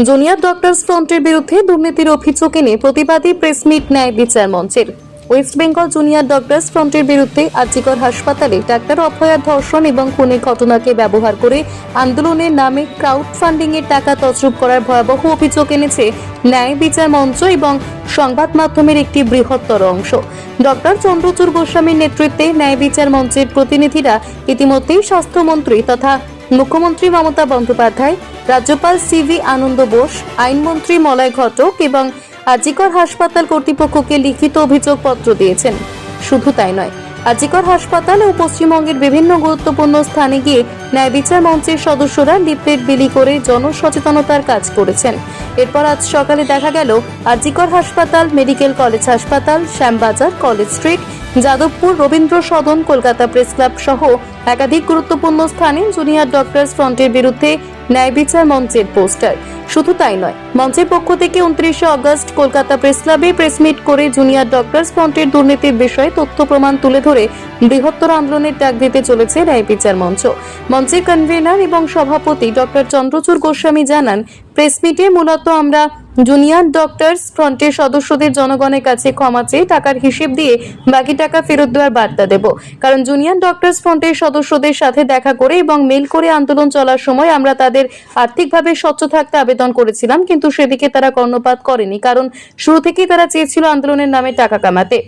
Junior doctors ফ্রন্টের বিরুদ্ধে দুর্নীতির অভিযোগ এনে প্রতিবাদী প্রেসমিট নেয় বিচার মঞ্চের। ওয়েস্ট বেঙ্গল জুনিয়র ডক্টরস ফ্রন্টের বিরুদ্ধে আর্জিকর হাসপাতালে ডাক্তার অভয়ার ধর্ষণ এবং খুনের ঘটনাকে ব্যবহার করে আন্দোলনের নামে ক্রাউড ফান্ডিং এর টাকা তছরূপ করার ভয়াবহ অভিযোগ এনেছে ন্যায় বিচার মঞ্চ এবং সংবাদ মাধ্যমের একটি বৃহত্তর অংশ। ডক্টর চন্দ্রচূড় গোস্বামীর নেতৃত্বে ন্যায় বিচার মঞ্চের প্রতিনিধিরা ইতিমধ্যেই স্বাস্থ্যমন্ত্রী তথা মুখ্যমন্ত্রী মমতা বন্দ্যোপাধ্যায়, রাজ্যপাল সিভি আনন্দ বোস, আইনমন্ত্রী মলয় ঘটক এবং আজিকর হাসপাতাল কর্তৃপক্ষকে লিখিত অভিযোগপত্র দিয়েছেন। শুধু তাই নয়, আজিকর হাসপাতাল ও পশ্চিমবঙ্গের বিভিন্ন গুরুত্বপূর্ণ স্থানে গিয়ে ন্যায় বিচার মঞ্চের সদস্যরা লিফলেট বিলি করে জনসচেতনতার কাজ করেছেন। এরপর আজ সকালে দেখা গেল আজিকর হাসপাতাল, মেডিকেল কলেজ হাসপাতাল, Shyambazar, College Street Jadavpur Rabindra Sadan, Kolkata Press Club সহ একাধিক গুরুত্বপূর্ণ স্থানে জুনিয়র ডক্টরস ফ্রন্টের বিরুদ্ধে ন্যায় বিচার মঞ্চের পোস্টার। শুধু তাই নয়, মঞ্চের পক্ষ থেকে উনত্রিশে অগস্ট কলকাতা প্রেস ক্লাবে প্রেস মিট করে জুনিয়র ডক্টরস ফ্রন্টের দুর্নীতির বিষয়ে তথ্য প্রমাণ তুলে ধরে বৃহত্তর আন্দোলনের ডাক দিতে চলেছে ন্যায় বিচার মঞ্চ। মঞ্চের কনভেনার এবং সভাপতি ডক্টর চন্দ্রচূড় গোস্বামী জানান, প্রেস মিটে মূলত আমরা জুনিয়র ডক্টরস ফ্রন্টের সদস্যদের জনগণের কাছে ক্ষমা চেয়ে টাকার হিসেব দিয়ে বাকি টাকা ফেরত দেওয়ার বার্তা দেব। কারণ জুনিয়র ডক্টরস ফ্রন্টের সদস্যদের সাথে দেখা করে এবং মেল করে আন্দোলন চলার সময় আমরা তাদের আর্থিকভাবে স্বচ্ছ থাকতে আবেদন করেছিলাম, কিন্তু সেদিকে তারা কর্ণপাত করেনি। কারণ শুরু থেকেই তারা চেয়েছিল আন্দোলনের নামে টাকা কামাতে।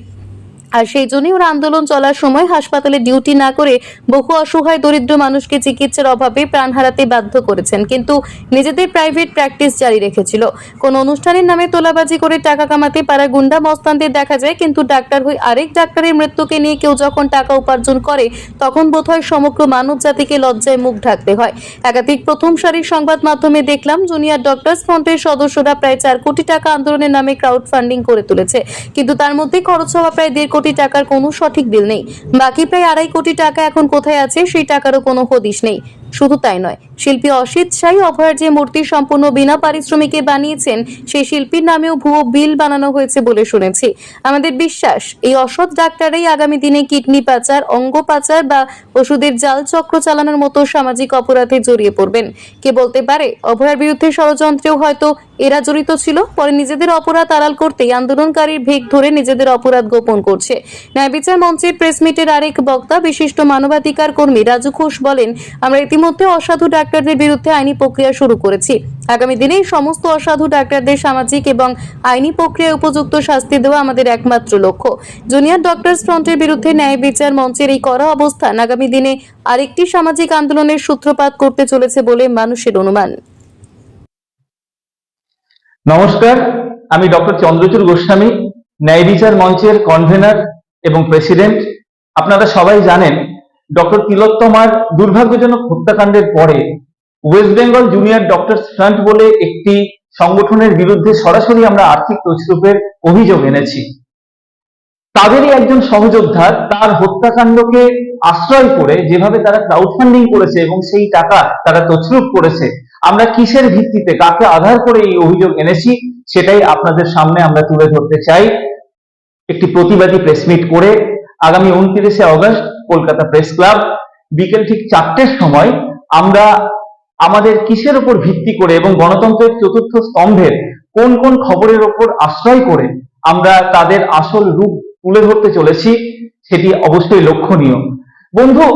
আর সেই জন্যই ওরা আন্দোলন চলার সময় হাসপাতালে ডিউটি না করে বহু অসহায় দরিদ্র মানুষকে চিকিৎসার অভাবে প্রাণ হারাতে বাধ্য করেছেন। কিন্তু নিজেদের প্রাইভেট প্র্যাকটিস জারি রেখেছিল। কোন অনুষ্ঠানের নামে তোলাবাজি করে টাকা কামাতে পারা গুন্ডা মস্তানদের দেখা যায়, কিন্তু ডাক্তার হয়ে আরেক ডাক্তারের মৃত্যুকে নিয়ে কেউ যখন টাকা উপার্জন করে, তখন বোধহয় সমগ্র মানব জাতিকে লজ্জায় মুখ ঢাকতে হয়। একাধিক প্রথম সারির সংবাদ মাধ্যমে দেখলাম, জুনিয়র ডক্টরস ফ্রন্টের সদস্যরা প্রায় চার কোটি টাকা আন্দোলনের নামে ক্রাউড ফান্ডিং করে তুলেছে। কিন্তু তার মধ্যে খরচ হওয়া প্রায় দেড় কোটি টাকার কোনো সঠিক বিল নেই। বাকি প্রায় আড়াই কোটি টাকা এখন কোথায় আছে সেই টাকারও কোনো হদিশ নেই। শুধু তাই নয়, শিল্পী অসিত সাই অভয়ার যে মূর্তি সম্পূর্ণ বিনা পারিশ্রমিকে বানিয়েছেন সেই শিল্পীর নামেও ভুয়ো বিল বানানো হয়েছে বলে শুনেছি। আমাদের বিশ্বাস, এই অসৎ ডাক্তারই আগামী দিনে কিডনি পাচার, অঙ্গ পাচার বা ওষুধের জাল চক্র চালানোর মতো সামাজিক অপরাধে জড়িয়ে পড়বেন। কে বলতে পারে, অভয়ার বিরুদ্ধে ষড়যন্ত্রেও হয়তো এরা জড়িত ছিল, পরে নিজেদের অপরাধ আড়াল করতেই আন্দোলনকারীর ভেগ ধরে নিজেদের অপরাধ গোপন করছে। ন্যায় বিচার মঞ্চের প্রেস মিটের আরেক বক্তা, বিশিষ্ট মানবাধিকার কর্মী রাজু ঘোষ বলেন, আমরা ইতিমধ্যে অসাধু ডাক্তারদের বিরুদ্ধে আইনি প্রক্রিয়া শুরু করেছি। আগামী দিনে সমস্ত অসাধু ডাক্তারদের সামাজিক এবং আইনি প্রক্রিয়ায় উপযুক্ত শাস্তি দেওয়া আমাদের একমাত্র লক্ষ্য। জুনিয়র ডক্টরস ফ্রন্টের বিরুদ্ধে ন্যায় বিচার মঞ্চের এই কড়া অবস্থান আগামী দিনে আরেকটি সামাজিক আন্দোলনের সূত্রপাত করতে চলেছে বলে মানুষের অনুমান। নমস্কার, আমি ডক্টর চন্দ্রচূড় গোস্বামী, ন্যায় বিচার মঞ্চের কনভেনার এবং প্রেসিডেন্ট আপনারা সবাই জানেন ডক্টর তিলোত্তমার দুর্ভাগ্যজনক হত্যাকাণ্ডের পরে West Bengal junior doctor front বলে একটি সংগঠনের বিরুদ্ধে সরাসরি আমরা আর্থিক তছরূপের অভিযোগ এনেছি। তাদেরই একজন সহযোদ্ধা তার হত্যাকাণ্ডকে আশ্রয় করে যেভাবে তারা ক্রাউড ফান্ডিং করেছে এবং সেই টাকা তারা তছরূপ করেছে, আমরা কিসের ভিত্তিতে, কাকে আধার করে এই অভিযোগ এনেছি, সেটাই আপনাদের সামনে আমরা তুলে ধরতে চাই। একটি প্রতিবাদী প্রেসমিট করে আগামী উনত্রিশে অগস্ট কলকাতা প্রেস ক্লাব। বিকেল ঠিক চারটের সময় আমরা আমাদের কিসের উপর ভিত্তি করে এবং গণতন্ত্রের চতুর্থ স্তম্ভের কোন কোন খবরের ওপর আশ্রয় করে আমরা তাদের আসল রূপ তুলে ধরতে চলেছি, সেটি অবশ্যই লক্ষণীয়। বন্ধু,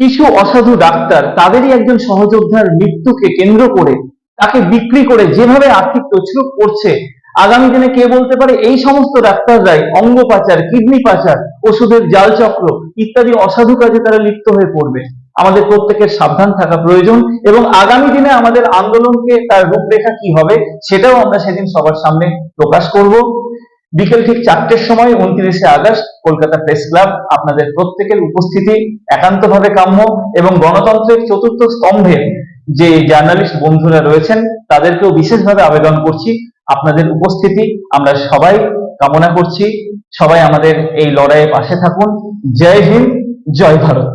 কিছু অসাধু ডাক্তার তাদেরই একজন সহযোদ্ধার মৃত্যুকে কেন্দ্র করে তাকে বিক্রি করে যেভাবে আর্থিক তছরূপ করছে আগামী দিনে কে বলতে পারে? এই সমস্ত ডাক্তাররাই অঙ্গ পাচার, কিডনি পাচার, ওষুধের জাল চক্র ইত্যাদি অসাধু কাজে তারা লিপ্ত হয়ে পড়বে। আমাদের প্রত্যেকের সাবধান থাকা প্রয়োজন এবং আগামী দিনে আমাদের আন্দোলনকে তার রূপরেখা কি হবে সেটাও আমরা সেদিন সবার সামনে প্রকাশ করব। বিকেল ঠিক চারটের সময়, উনত্রিশে আগস্ট, কলকাতা প্রেস ক্লাব, আপনাদের প্রত্যেকের উপস্থিতি একান্তভাবে কাম্য এবং গণতন্ত্রের চতুর্থ স্তম্ভের যে জার্নালিস্ট বন্ধুরা রয়েছেন, তাদেরকেও বিশেষভাবে আবেদন করছি। আপনাদের উপস্থিতি আমরা সবাই কামনা করছি। সবাই আমাদের এই লড়াইয়ে পাশে থাকুন। জয় হিন্দ, জয় ভারত।